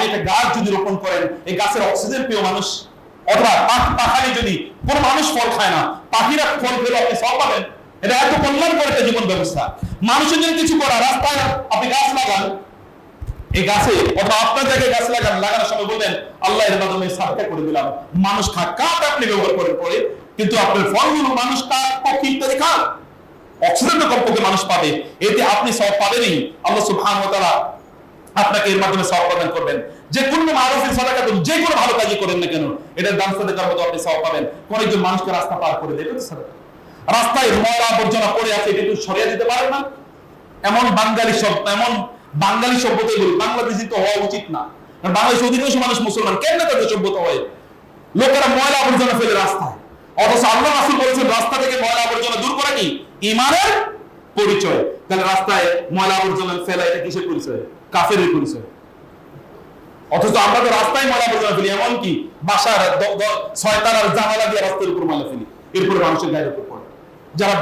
আপনি একটা গাছ যদি রোপণ করেন, এই গাছের অক্সিজেন প্রিয় মানুষ, অথবা পাখি পাখালি যদি কোন মানুষ ফল খায় না, পাখিরা ফল পেলে আপনি সব পাবেন। এটা এত কল্যাণ করে একটা জীবন ব্যবস্থা। মানুষের জন্য কিছু করা, রাস্তায় আপনি গাছ লাগান। এই গাছে, অথবা আপনার জায়গায় গাছ লাগান, লাগানোর সময় বললেন আল্লাহ এর মাধ্যমে সাদকা করে দিলাম। মানুষ খাক কাঠ আপনি ব্যবহার করেন পরে, কিন্তু আপনার ফলগুলো মানুষ কাঠ পক্ষী ইত্যাদি খান অক্সিজেন কমপক্ষে মানুষ পাবে। এতে আপনি সব পাবেনই। আল্লাহ সুবহানাহু ওয়া তাআলা আপনাকে এর মাধ্যমে সওয়াব প্রদান করবেন। যে কোন মারুফের সাদাকা যে কোনো ভালো কাজই করেন না কেন, এটার দাম সাদাকার মতো আপনি সওয়াব পাবেন। কোন একজন মানুষকে রাস্তা পার করে দেবে সাদাকা। রাস্তায় ময়লা আবর্জনা পড়ে আছে, এটা সরিয়ে দিতে পারেন না। এমন বাঙালি শব্দ এমন বাঙালি সভ্যতাই বলি, বাংলাদেশি তো হওয়া উচিত না। কারণ বাংলাদেশ অধিকাংশ মানুষ মুসলমান, কেন তাদের সভ্যতা হয়? লোকেরা ময়লা আবর্জনা ফেলে রাস্তায়। অথচ আল্লাহ রাসূল বলেছেন, রাস্তা থেকে ময়লা আবর্জনা দূর করা কি? ইমানের পরিচয়। তাহলে রাস্তায় ময়লা আবর্জনা ফেলা, এটা কিসের পরিচয়? কাফেরের পরিচয় অথচ আমরা তো রাস্তায় ময়লা আবর্জনা ফেলি এমন কি বাসার ছয়তলার জানালা দিয়ে রাস্তার উপর ময়লা ফেলি, এরপরে মানুষের গায়ের উপর পড়ে। যারা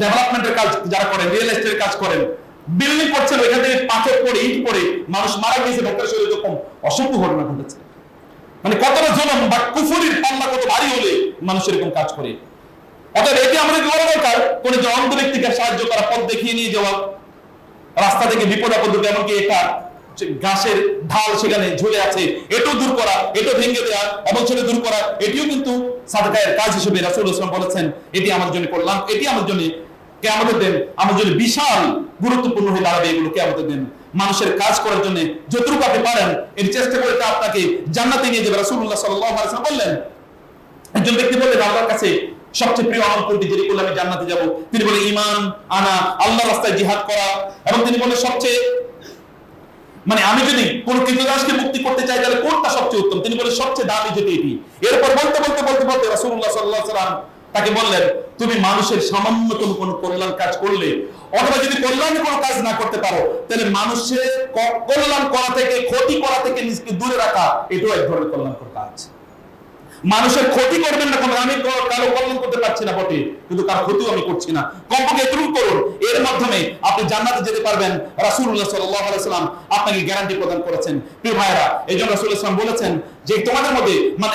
ডেভেলপমেন্টের কাজ যারা করেন রিয়েল এস্টেটের কাজ করেন বিল্ডিং করছেন, ওইখান থেকে পাথর পড়ে, ইট পড়ে, মানুষ মারা গিয়েছে ডক্টর শরীর এরকম অসংখ্য ঘটনা ঘটেছে। মানে কতটা জনম বা কুফুরির পাল্লা কত ভারী হলে মানুষ এরকম কাজ করে। অর্থাৎ এটি আমাদের বড় দরকার, কোন যে অন্ধ ব্যক্তিকে সাহায্য করা পথ দেখিয়ে নিয়ে যাওয়া রাস্তা থেকে বিপদ আপদ এমনকি একটা যে ঘাসের ঢাল সেখানে ঝুলে আছে, এটাও দূর করা, এটাও ভেঙে দেওয়া এবং সেটা দূর করা, এটিও কিন্তু সাদকায়ের কাজ হিসেবে রাসূল ইসলাম বলেছেন, এটি আমার জন্য করলাম এটি আমার জন্য কে আমাদের দেন আমার জন্য বিশাল গুরুত্বপূর্ণ হয়ে দাঁড়াবে এগুলো কে আমাদের দেন। মানুষের কাজ করার জন্য যতটুকু আপনি পারেন, এর চেষ্টা করে তা আপনাকে জান্নাতে নিয়ে যাবে। আলাইহি ওয়াসাল্লাম বললেন, একজন ব্যক্তি বললেন, আল্লাহর কাছে সবচেয়ে প্রিয় আমল কোনটি যেটি করলে আমি জান্নাতে যাব। তিনি বলে ঈমান আনা, আল্লাহর রাস্তায় জিহাদ করা। এবং তিনি বলে সবচেয়ে মানে আমি যদি কোন কৃতদাসকে মুক্তি করতে চাই, তাহলে কোনটা সবচেয়ে উত্তম? তিনি বলে সবচেয়ে দামি যেটি এটি। এরপর বলতে বলতে বলতে বলতে রাসূলুল্লাহ সাল্লাল্লাহু আলাইহি ওয়াসাল্লাম তাকে বললেন, তুমি মানুষের সামান্যতম কোন কল্যাণ কাজ করলে, অথবা যদি কল্যাণের কোনো কাজ না করতে পারো, তাহলে মানুষের কল্যাণ করা থেকে, ক্ষতি করা থেকে নিজকে দূরে রাখা, এটাও এক ধরনের কল্যাণকর কাজ। মানুষের ক্ষতি করবেন না কোনো, আমি কারও কল্যাণ করতে পারছি না বটে, কিন্তু কার ক্ষতিও আমি করছি না। কমপক্ষে এটুকু করুন, এর মাধ্যমে আপনি জান্নাতে যেতে পারবেন। সাল্লাল্লাহু সাল্লাম আপনাকে গ্যারান্টি প্রদান করেছেন। প্রিয় ভাইরা এইজন্য রাসূলুল্লাহ সাল্লাম বলেছেন যে তোমাদের মধ্যে মান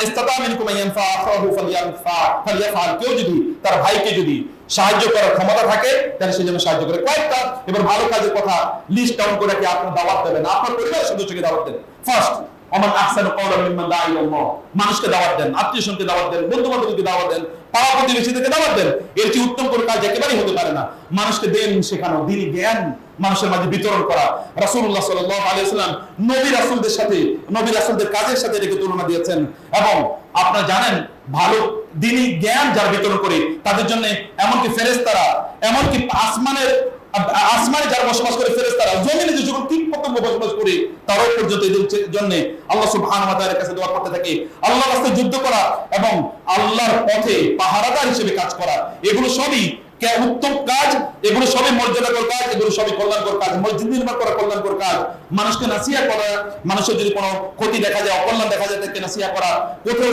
কেউ যদি তার ভাইকে যদি সাহায্য করার ক্ষমতা থাকে, তাহলে সে যেন সাহায্য করে। কয়েকটা এবার ভালো কাজের কথা লিস্ট ডাউন করে কি আপনার দাওয়াত দেবেন। আপনার পরিবারের সদস্যকে দাওয়াত দেন ফার্স্ট অমান আহসানু কওলাম মিম্মান দাআ ইলাল্লাহ মানুষকে দাওয়াত দেন, আত্মীয়স্বজনকে দাওয়াত দেন বন্ধু বান্ধবকে দাওয়াত দেন, পাড়া প্রতিবেশীদেরকে দাওয়াত দেন, এর চেয়ে উত্তম কোনো কাজ একেবারেই হতে পারে না। মানুষকে দেন শেখানো দিনই জ্ঞান, মানুষের মাঝে বিতরণ করা। রাসূলুল্লাহ সাল্লাল্লাহু আলাইহি ওয়াসাল্লাম নবী রাসূলদের সাথে, নবী রাসূলদের কাজের সাথে এটাকে তুলনা দিয়েছেন। এবং আপনারা জানেন, ভালো দিনই জ্ঞান যারা বিতরণ করে, তাদের জন্য এমনকি ফেরেশতারা, এমনকি আসমানের আসমানে যারা বসবাস করে, ফেরেশতারা জমিনে যে সকল কীট পতঙ্গ বসবাস করে তারাও পর্যন্ত এদের জন্য আল্লাহ সুবহানাহু ওয়া তাআলার কাছে দোয়া করতে থাকে। আল্লাহর রাস্তায় যুদ্ধ করা এবং আল্লাহর পথে পাহারাদার হিসেবে কাজ করা, এগুলো সবই উত্তম কাজ, এগুলো সবই মর্যাদাকর কাজ, এগুলো সবই কল্যাণকর কাজ। মসজিদ নির্মাণ করা কল্যাণকর কাজ। মানুষকে নাসিয়া করা, মানুষের যদি কোনো ক্ষতি দেখা যায়, অকল্যাণ দেখা যায়, তাকে নাসিয়া করা, কোথাও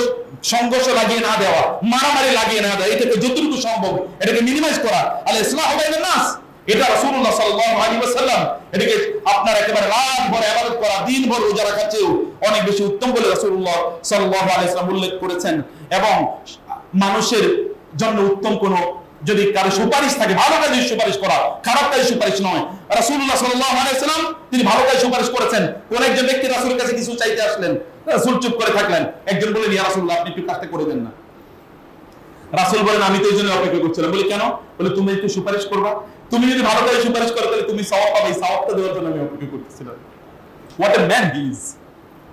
সংঘর্ষ লাগিয়ে না দেওয়া, মারামারি লাগিয়ে না দেওয়া, এটাকে যতটুকু সম্ভব, এটাকে মিনিমাইজ করা। আল ইসলাম হবে নাস এটা রাসূলুল্লাহ সাল্লাল্লাহু আলাইহি ওয়াসাল্লাম, এটাকে আপনার একেবারে ইবাদত করা রোজা রাখা চেয়েও অনেক বেশি উত্তম বলে রাসূলুল্লাহ সাল্লাল্লাহু আলাইহি ওয়াসাল্লাম উল্লেখ করেছেন। এবং মানুষের জন্য উত্তম কোন যদি কারও সুপারিশ থাকে, ভালো কাজের সুপারিশ করা, খারাপ কাজের সুপারিশ নয়। রাসূলুল্লাহ সাল্লাল্লাহু আলাইহি ওয়াসাল্লাম, তিনি ভালো কাজের সুপারিশ করেছেন। কোন একজন ব্যক্তি রাসূলের কাছে কিছু চাইতে আসলেন, রাসূল চুপ করে থাকলেন। একজন বলেন ইয়া রাসূলুল্লাহ, আপনি একটু কাজটা করে দেন না। রাসূল বলেন, আমি তো এই জন্য অপেক্ষা করছিলাম। বলি, কেন? বলে, তুমি একটু সুপারিশ করবা। তুমি যদি ভালো কাজে সুপারিশ করো, তাহলে তুমি সওয়াব পাবে। সওয়াবটা দেওয়ার জন্য আমি অপেক্ষা করতেছিলাম। What a man he is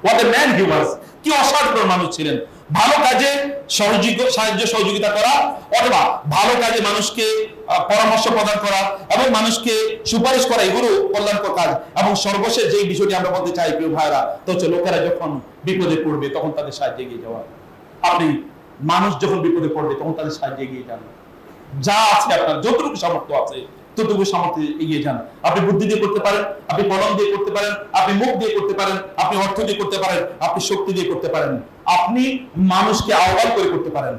what a man he was কি অসাধারণ মানুষ ছিলেন। ভালো কাজে সাহায্য সহযোগিতা করা, অথবা ভালো কাজে মানুষকে পরামর্শ প্রদান করা এবং মানুষকে সুপারিশ করা, এগুলো কল্যাণকর কাজ। এবং সর্বশেষ যে বিষয়টি আমরা বলতে চাই, প্রিয় ভাইরা তো হচ্ছে লোকেরা যখন বিপদে পড়বে, তখন তাদের সাহায্যে এগিয়ে যাওয়া। আপনি মানুষ যখন বিপদে পড়বে, তখন তাদের সাহায্যে এগিয়ে যান। যা আছে আপনার, যতটুকু সামর্থ্য আছে ততটুকু সামর্থ্য এগিয়ে যান। আপনি বুদ্ধি দিয়ে করতে পারেন, আপনি কলম দিয়ে করতে পারেন, আপনি মুখ দিয়ে করতে পারেন, আপনি অর্থ দিয়ে করতে পারেন, আপনি শক্তি দিয়ে করতে পারেন। আপনি মানুষকে আহ্বান করে করতে পারেন।